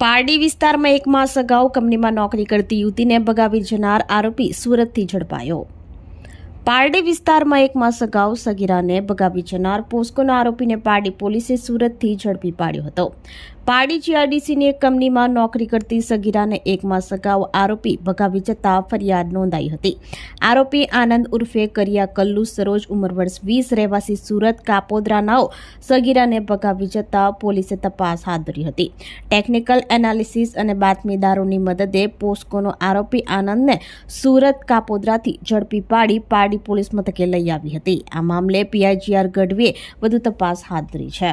પારડી વિસ્તારમાં એક માસ અગાઉ કંપનીમાં નોકરી કરતી યુવતીને ભગાવી જનાર આરોપી સુરતથી ઝડપાયો. પારડી વિસ્તારમાં એક માસ અગાઉ સગીરાને ભગાવી જનાર પોસ્કોના આરોપીને પારડી પોલીસે સુરતથી ઝડપી પાડ્યો હતો. પારડી જીઆરડીસીની એક કંપનીમાં નોકરી કરતી સગીરાને એક માસ અગાઉ આરોપી ભગાવી જતા ફરિયાદ નોંધાઈ હતી. આરોપી આનંદ ઉર્ફે કરિયા કલ્લુ સરોજ ઉંમર વર્ષ વીસ, રહેવાસી સુરત કાપોદ્રાનાઓ સગીરાને ભગાવી જતા પોલીસે તપાસ હાથ ધરી હતી. ટેકનિકલ એનાલિસિસ અને બાતમીદારોની મદદે પોસ્કોનો આરોપી આનંદને સુરત કાપોદ્રાથી ઝડપી પાડી પારડી પોલીસ મથકે લઈ આવી હતી. આ મામલે પીઆઈજીઆર ગઢવીએ વધુ તપાસ હાથ ધરી છે.